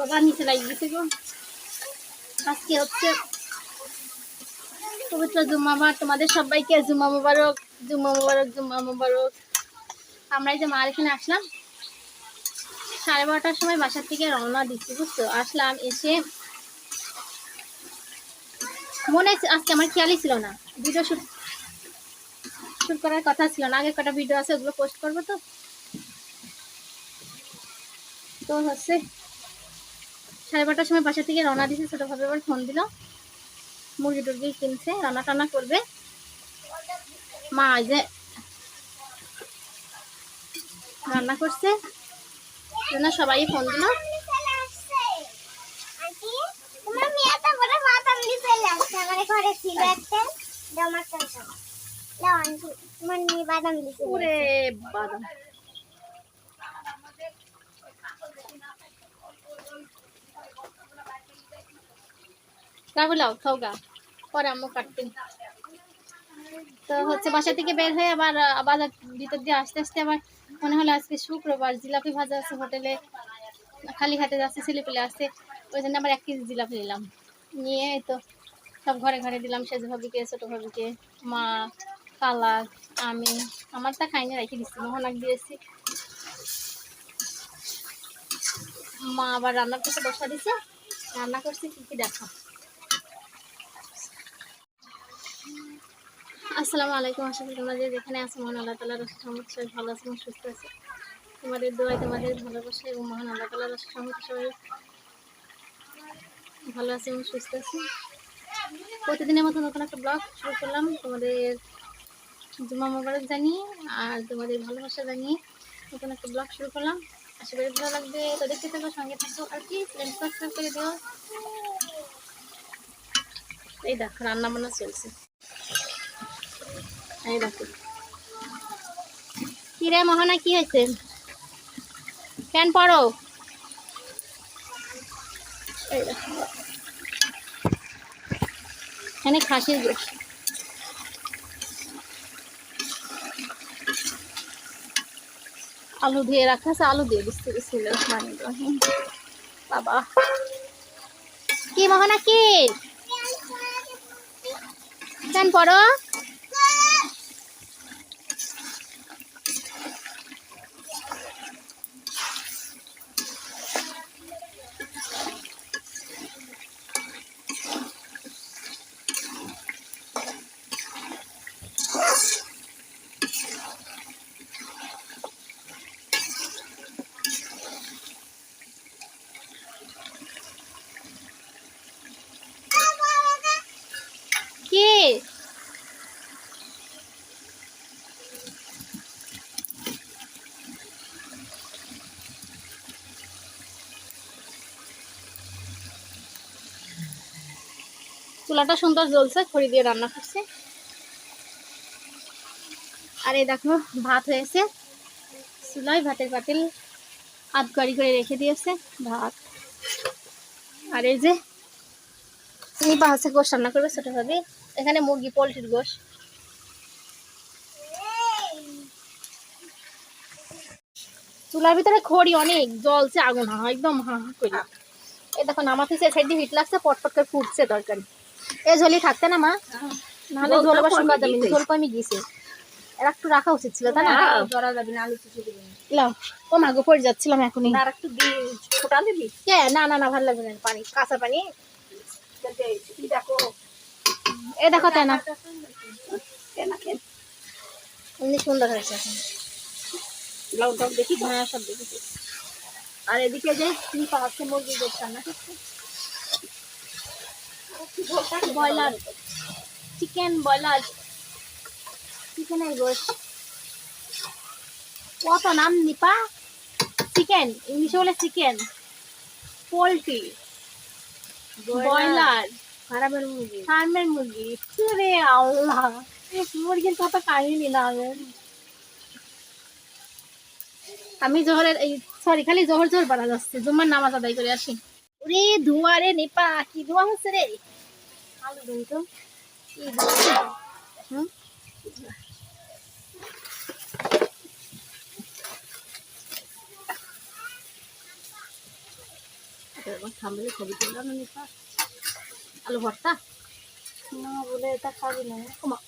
বাবা নিচে লাগিয়ে গেছে আজকে হচ্ছে পবিত্র জুম্মাবার তোমাদের সবাইকে জুম্মা মুবারক জুম্মা মুবারক জুম্মা মুবারক। আমরা এই যে মার এখানে আসলাম। সাড়ে বারোটার সময় বাসার থেকে রওনা দিচ্ছি, বুঝছ? আসলাম, এসে মনে আজকে আমার খেয়ালই ছিল না। ভিডিও শুট শুট করার কথা ছিল না। আগে কটা ভিডিও আছে, ওগুলো পোস্ট করব তো। তো হচ্ছে সাড়ে বারোটার সময় বাসা থেকে রওনা দিছে ছোটো ভাবে আবার ফোন দিল। মুরগি টুরগি কিনছে, রান্না টান্না করবে। মা এই যে রান্না করছে, জন্য সবাই ফোন দিল। বাদাম দিয়ে চলে আসছে আমার ঘরে ছিল একটা জমার চলছে লাও আন্টি তোমার মেয়ে বাদাম দিয়ে চলে ওরে খাও গা। পরে আম্মু কাটতেন তো হচ্ছে থেকে বের হয়ে আবার ভিতর দিয়ে আবার মনে হলো আজকে শুক্রবার, জিলাপি ভাজা আছে হোটেলে। খালি হাতে যাচ্ছে ছেলে পেলে আসছে। ওই জন্য আবার এক কেজি জিলাপি নিলাম। নিয়ে তো সব ঘরে ঘরে দিলাম, সেজু ভাবিকে, ছোটো ভাবিকে, মা কালার আমি। আমার তা খাইনি, রেখে দিচ্ছি মোহনাক দিয়েছি মা আবার রান্নার থেকে বসা দিছে। রান্না করছি, কি কি দেখো? আসসালামু আলাইকুম। আশা করি তোমরা যেখানে আছো, মহান আল্লাহ তালার রসে সমস্ত সবাই ভালো আছে এবং সুস্থ আছে তোমাদের দোয়ায় তোমাদের ভালোবাসা এবং মহান আল্লাহ তালার রসে সমস্ত সবাই ভালো আছে এবং সুস্থ আছে প্রতিদিনের মতো নতুন একটা ব্লগ শুরু করলাম। তোমাদের জুমা মোবারক জানিয়ে আর তোমাদের ভালোবাসা জানিয়ে নতুন একটা ব্লগ শুরু করলাম। আশা করি ভালো লাগবে। তো দেখতে সঙ্গে থাকো আর কি সাবস্ক্রাইব করে দিও। এই দেখো রান্না বান্না চলছে। এই দেখো। কি রে মহানা, কি হয়েছে? কেন পড়ো। এখানে খাসির আলু দিয়ে রাখা আছে, আলু দিয়ে বিসমিল্লাহির রহমানির রহিম। বাবা। কি মহানা, কি? কেন পড়ো কি চুলাটা সুন্দর জ্বলছে, খড়ি দিয়ে রান্না করছে। আর এই দেখো, ভাত হয়েছে। চুলায় ভাতের পাতিল আধ গাড়ি করে রেখে দিয়েছে, ভাত। আর এই যে নিপা গোশ রান্না করবে ছোট ভাবে। এখানে মুরগি, পোলট্রির গোশ। চুলার ভিতরে খড়ি অনেক জলছে আগুন একদম, হা হা করে এ দেখো, নামাতে চাই সাইড দিয়ে হিট লাগছে পটপট করে ফুটছে তরকারি। এ ঝোলি থাকতে না মা? নাহলে ঝোল আবার শুকা যাবে ঝোল কমে গিয়েছে এর একটু রাখা উচিত ছিল তাই না? জরা যাবে না আলু চুচি দিবেন লাও। ও মাগো পড়ে যাচ্ছিলাম এখনই। আর একটু দি ফোটা দিবি? কে? না না না ভালো লাগবে না পানি কাঁচা পানি। দেখো। এ দেখো তাই না এমনি সুন্দর হয়েছে এখন। লাউ দেখি। হ্যাঁ সব দেখেছি। আর এদিকে যে নিপা হচ্ছে মুরগি রান্না করছে ব্রয়লার। Chicken broiler. চিকেনের কত নাম নিপা? চিকেন ইংলিশে বলে চিকেন। পোলট্রি। ব্রয়লার। ফার্মের মুরগি। ফার্মের মুরগি। রে আল্লাহ। মুরগির কত কাহিনী না আমি জোহরের এই সরি খালি জোহর জোহর বাড়া যাচ্ছে। জুম্মার নামাজ আদায় করে আসি। ওরে ধোয়া রে নিপা কি ধোয়া হচ্ছে রে? আলু দিন তো? থামলে ছবি তুললাম না আলু ভর্তা? না বলে এটা খাবি না। কমা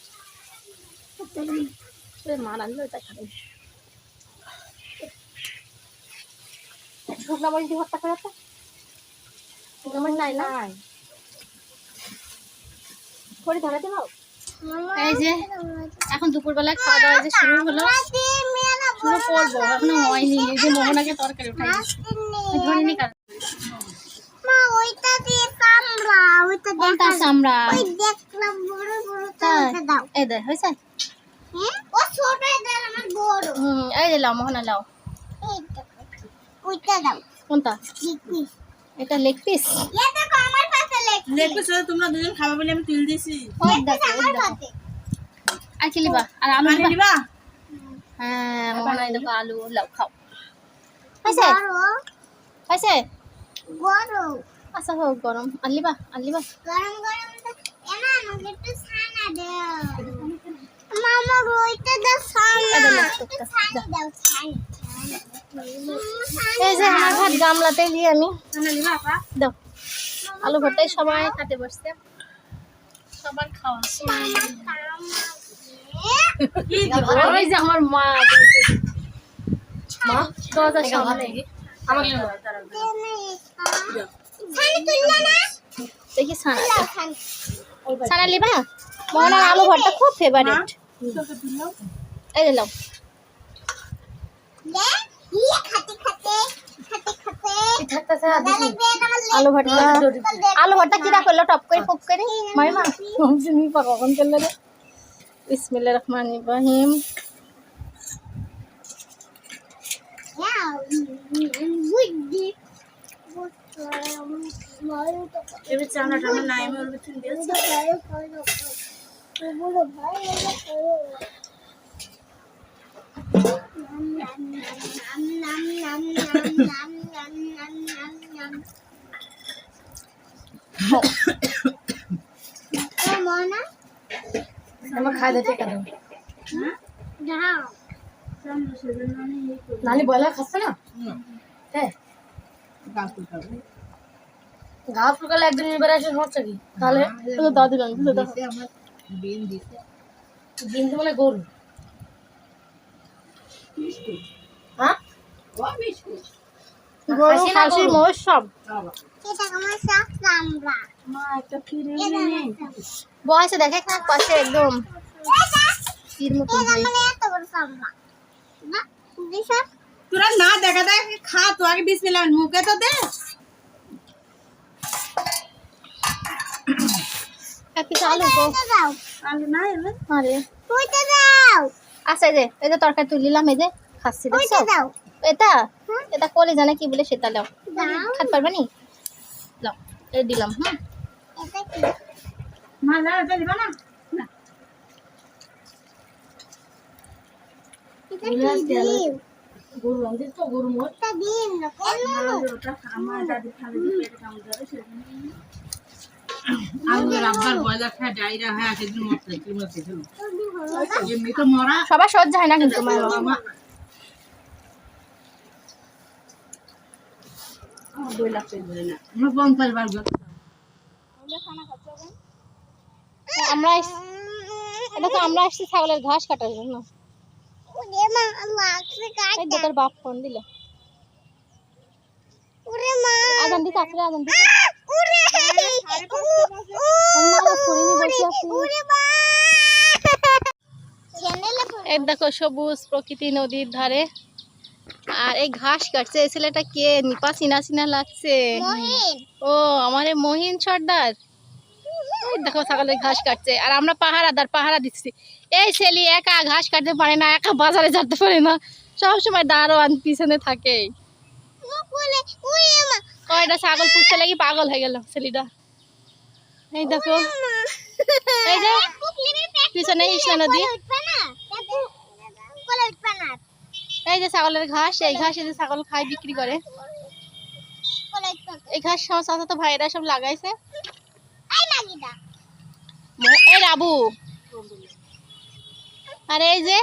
মা রান্না এটা খাবে। শুকনা মরিচ ভর্তা করে তো নাই না? করে ধরে দেবো এই যে এখন দুপুরবেলা খাওয়া দাওয়া যে শুরু হলো শুরু করব। এখনও হয়নি। এই যে মোহনাকে তরকারি উঠাই ধরিনি হ্যাঁ ও ছোট দেন আমার বড়। হুম এই যে লাও মোহনা লাও। এইটা ওইটা দাও। কোনটা? এটা লেগ পিস ইয়ে দেখো আমার পাশে লেখছি দেখবে স্যার তোমরা দুজন খাবে বলে আমি তুল দিছি ওই দেখো আমার দেখো আর কি লিবা আর আলু লিবা হ্যাঁ মোহনা এই দেখো আলু লাও খাও। হয়েছে বড় হয়েছে বড় আচ্ছা হোক গরম। আর লিবা আর লিবা গরম গরম। তো এনা আমাকে একটু ছানা দাও। মামা একটু। দাও, ছানা দাও ছানা। এই যে আমার ভাত গামলাতে নিয়ে আমি আলু ভর্তাই সবাই খাতে বসছে। সবার খাওয়া। যে আমার মা দেখি আলু ভর্তা খুব ফেভারিট এই যে লাও দে ইয়ে খাতে খাতে খাতে খাতে দালে বেড আমার আলু ভর্তা আলু ভর্তা কিরা করল টপ করে। ফুক করে মাইমা তুমি পা কখন করলে রে বিসমিল্লাহির রহমানির রহিম Yeah, বুদ্ধি এবার চানা টানা নাই নানি বয়লার খাচ্ছে না? হ্যাঁ গা ফুলকালে একদিন এবার হচ্ছে কি? তাহলে তো? দাদি গান দিন মানে গরু। হ্যাঁ? গরু খাসি মোষ সব বয়সে দেখে এক পাশে একদম। তীর না দেখা দেখ খা তো আগে বিসমিল্লাহ মুখে তো দে। আলু তো। আলু না আরে। আচ্ছা এই যে এই যে তরকারি তুলিলাম এই যে খাচ্ছি দেখছ দাও এটা এটা কলে জানে কি বলে সেটা দাও খাতে পারবে নি লাও এই দিলাম হুম এটা কি মা না এটা দিবা না গরু তো গরু মোট দিন আমার ওটা আমার দাদি খালে দিয়ে পেটে কামড় ধরে সেজন্য আলু রাব্বার বয়লা খায় ডাইরা হয় সেদিন মরতে কি সবার সহ্য হয় না কিন্তু আমার এটা তো আমরা আসছি ছাগলের ঘাস কাটার জন্য। তোর বাপ ফোন দিল। আজান দিতে আসলে আজান দিতে। এই দেখো সবুজ প্রকৃতি নদীর ধারে। আর এই ঘাস কাটছে। এই ছেলেটা কে? নিপা চিনা চিনা লাগছে। ও আমার মহিন সর্দার। দেখো ছাগলের ঘাস কাটছে। আর আমরা পাহারাদার পাহারা দিচ্ছি। এই ছেলে একা ঘাস কাটতে পারে না একা বাজারে যেতে পারে না। সবসময় দারোয়ান পিছনে থাকে। কয়টা ছাগল পুষতে লাগি? পাগল হয়ে গেল ছেলেটা। এই দেখো। এই যে পিছনে কৃষ্ণা নদী উঠবে না বলে উঠবে না এই যে ছাগলের ঘাস, এই ঘাস এই যে ছাগল খায়, বিক্রি করে। এই ঘাস সমস্ত তো ভাইরা সব লাগাইছে। এই রাবু। আর এই যে,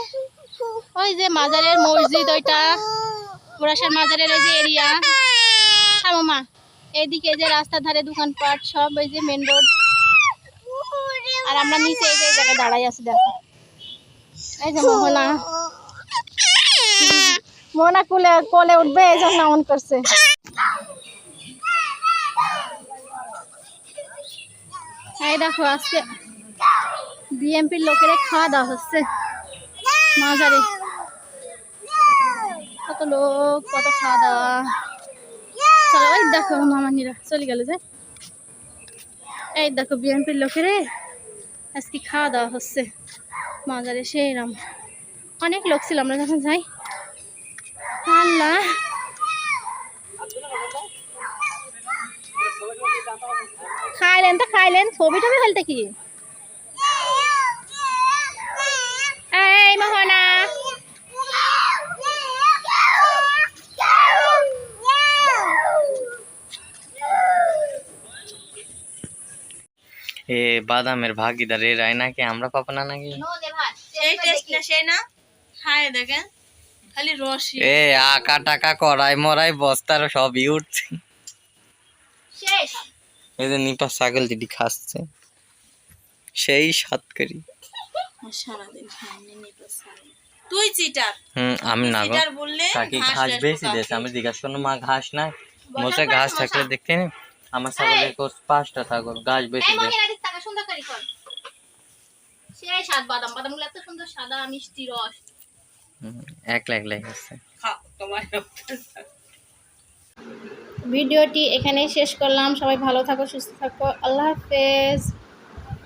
ওই যে মাজারের মসজিদ ওইটা। বুড়াশার মাজারের ওই যে এরিয়া। হ্যাঁ মামা এইদিকে যে রাস্তার ধারে দোকানপাট, সব ওই যে মেন রোড আর আমরা নিচে এই যে জায়গায় দাঁড়াই আছি, দেখো। এই যে মোহনা। মোহনা কুলে, কোলে উঠবে, এই জন্য অন করছে। এই দেখো, আজকে বিএমপির লোকেরা খাওয়া দাওয়া হচ্ছে। মাঝারে। কত লোক, কত খাওয়া দাওয়া। চলো ওই দেখো, মামানিরা চলে গেল যে। এই দেখো বিএনপির লোকেরে আজকে খাওয়া দাওয়া হচ্ছে। মাজারে সেই রাম অনেক লোক ছিল, আমরা যখন যাই আল্লাহ খাইলেন তো খাইলেন। ছবি টবি ফেলতে কি এই মোহনা। এ বাদামের ভাগিদার এরাই নাকি আমরা পাবো না নাকি? এই টেস্ট না সেই না? খায় দেখেন। খালি রস এ আকা টাকা করাই মরাই বস্তার সবই উঠছে শেষ। এই যে নিপা ছাগল দিদি খাচ্ছে। সেই সাত করি সারাদিন খাইনি নিতে তুই চিটার। হুম আমি না গো। কাকি ঘাস বেশি দিয়েছে আমি জিজ্ঞাসা করলাম মা ঘাস নাই? মোচে ঘাস থাকলে দেখতে নি? আমার ছাগলের কোর্স পাঁচটা ছাগল ঘাস বেশি এই দেয়। টাকা সুন্দর করে কর। সেই স্বাদ বাদাম। বাদামগুলো এত সুন্দর সাদা মিষ্টি রস। খাও, ভিডিওটি এখানেই শেষ করলাম। সবাই ভালো থাকো সুস্থ থাকো। আল্লাহ হাফেজ।